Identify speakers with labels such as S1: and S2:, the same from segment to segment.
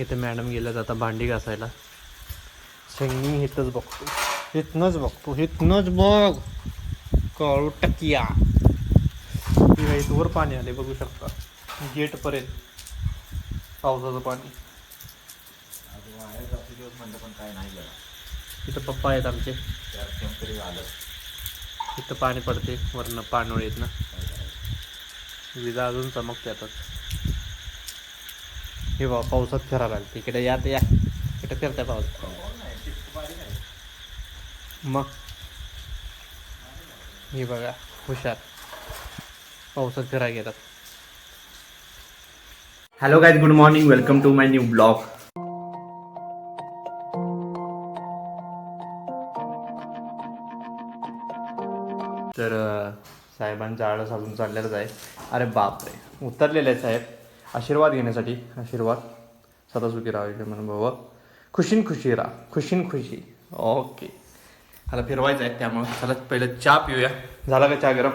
S1: इथे मॅडम गेल्या आता भांडी घासायला. मी इथंच बघतो. इथनंच बघतो. इथनंच बघ. कळू टकिया. किंवा इथवर पाणी आले बघू शकता. गेटपर्यंत पावसाचं पाणी.
S2: म्हणलं पण काय नाही
S1: इथं पप्पा आहेत आमचे.
S2: तरी
S1: इथं पाणी पडते वरनं पाणोळ येत ना विजा अजून चमकते आता हे बा पावसात फिरायला लागते इकडे या ते या. इकडे फिरताय पाऊस. मग? हे बघा हुशार. पावसात फिरायला गेलात. Hello guys good morning welcome to my new blog तर साहेबांचा आळस अजून चाललेलाच आहे. अरे बापरे. उतरलेले आहे साहेब. आशीर्वाद घेण्यासाठी आशीर्वाद. सदासुखी सुखी राहावे म्हणून बाबा. खुशीन खुशी राहा. खुशीन खुशी. ओके. मला फिरवायचं आहे त्यामुळे. चला पहिलं चहा पिऊया. झाला का चहा गरम?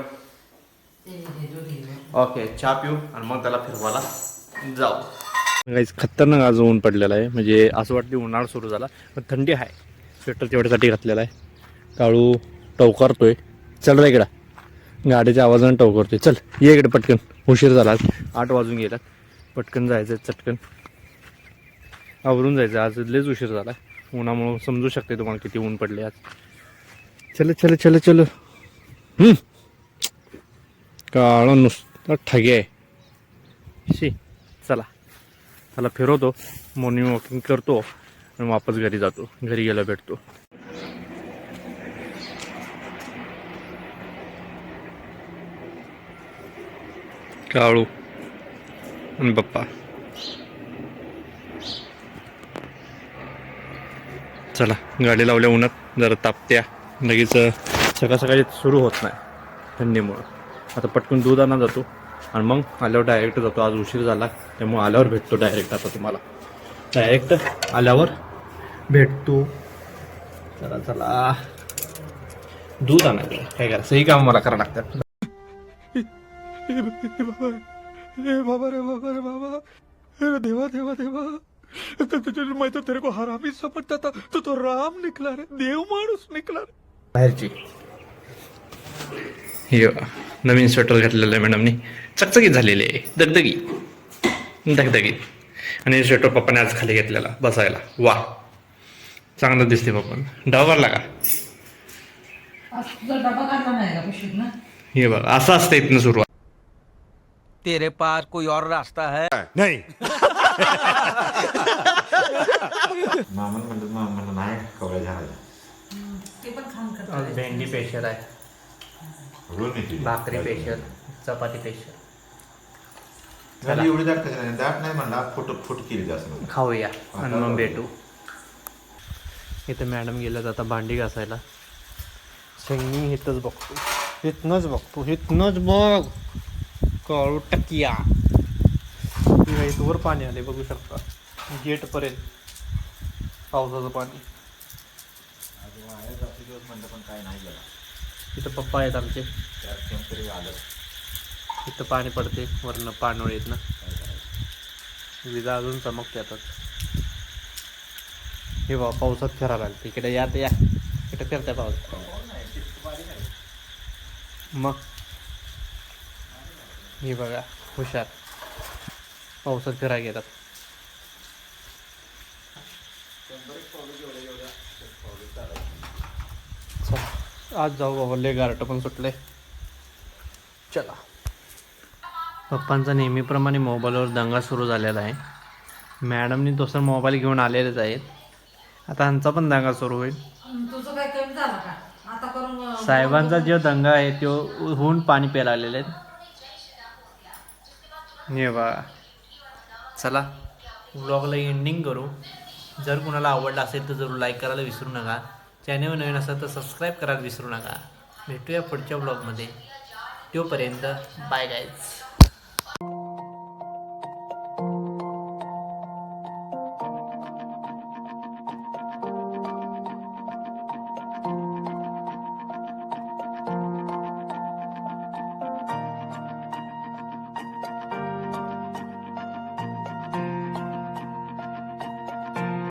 S1: ओके चहा पिऊ आणि मग त्याला फिरवायला जाऊ. गाईज खतरनाक आज ऊन पडलेलं आहे. म्हणजे असं वाटतं उन्हाळा सुरू झाला. पण थंडी आहे. स्वेटर तेवढ्यासाठी घातलेला आहे. काळू टवकारतोय. चल रे इकडं. गाडीच्या आवाजाने टवकारतोय. चल ये इकडे पटकन. उशीर झाला आठ वाजून गेलात. पटकन जायचं चटकन. आवरून जायचं आज लयच उशीर झाला. उन्हामुळं समजू शकते तुम्हाला किती ऊन पडले आज. चल चल चल चल. काळा नुसता ठगे आहे. शी चला. त्याला फिरवतो. मॉर्निंग वॉकिंग करतो आणि वापस घरी जातो. घरी गेला भेटतो. काळू. आणि पप्पा चला गाडी लावल्या उन्हात जरा तापत्या लगेच सकाळ सकाळी सुरू होत नाही थंडीमुळं आता पटकन दूध आणा जातो आणि मग आल्यावर डायरेक्ट जातो आज उशीर झाला त्यामुळे आल्यावर भेटतो डायरेक्ट आता तुम्हाला डायरेक्ट आल्यावर भेटतो चला चला दूध आणायचं काय करायचं ही काम मला करावं लागतात
S3: रे बाबा रे बाबा रे बाबा. अरे देवा देवा देवा. तो तुझे मैं तो तेरे को हरामी समझता था. तो तो राम निकला रे. देव माणूस निकला रे.
S1: बाहेरची. हे बघा, नवीन स्वेटर घातलेलं आहे मॅडमनी चकचकीत झालेले आहे. दगदगी. दगदगीत आणि स्वेटर पप्पाने आज खाली घेतलेला बसायला. वा. चांगलं दिसते पप्पा. डावरला का?
S4: तुझा डबा काढला नाही का पिशवीत ना
S1: हे बघा असं असतं इथनं सुरुवात.
S5: तेरे पास कोई और रास्ता है?
S2: मामन म्हणलं मामा म्हणलं नाही कवळ्या झाडाला
S4: ते पण खाऊन करतात
S1: भेंडी पेशर आहे.
S2: रोज नाही तुझी.
S1: भाकरी पेशर चपाती पेशर.
S2: झाली एवढी दाट कशी नाही दाट नाही म्हणला फुट फुट केली जास्त म्हणलं.
S1: खाऊया आणि मग भेटू. इथे मॅडम गेल्यात आता भांडी घासायला. मी इथंच बघतो. इथनंच बघतो. इथनंच बघ. कळू टकिया. किंवा इथवर पाणी आले बघू शकता. गेटपर्यंत पावसाचं पाणी.
S2: म्हणलं पण काय नाही गेला
S1: इथं पप्पा आहेत आमचे.
S2: आलं.
S1: इथं पाणी पडते वरनं पाणोळ येत ना. विजा अजून चमकते आता. हे बा पावसात फिरायला लागते इकडे या ते या. इकडे फिरत्या पाऊस मग? हे बघा हुशार. पावसात फिरायला गेतात चला आज जाऊ बाबा लय गारट पण सुटले चला. पप्पांचा नेहमीप्रमाणे मोबाईलवर दंगा सुरू झालेला आहे. मॅडमनी दुसरा मोबाईल घेऊन आलेलेच आहेत. आता ह्यांचा पण दंगा सुरू होईल.
S4: तुझं काय कमी झालं का? आता करून अं,
S1: साहेबांचा जो दंगा आहे तो होऊन पाणी प्यायला आलेले आहेत. हे बा चला. ब्लॉगला एंडिंग करू. जर कुणाला आवडला असेल तर जरूर लाईक करायला विसरू नका. चॅनल नवीन असेल तर सबस्क्राईब करायला विसरू नका. भेटूया पुढच्या ब्लॉगमध्ये तोपर्यंत बाय गायज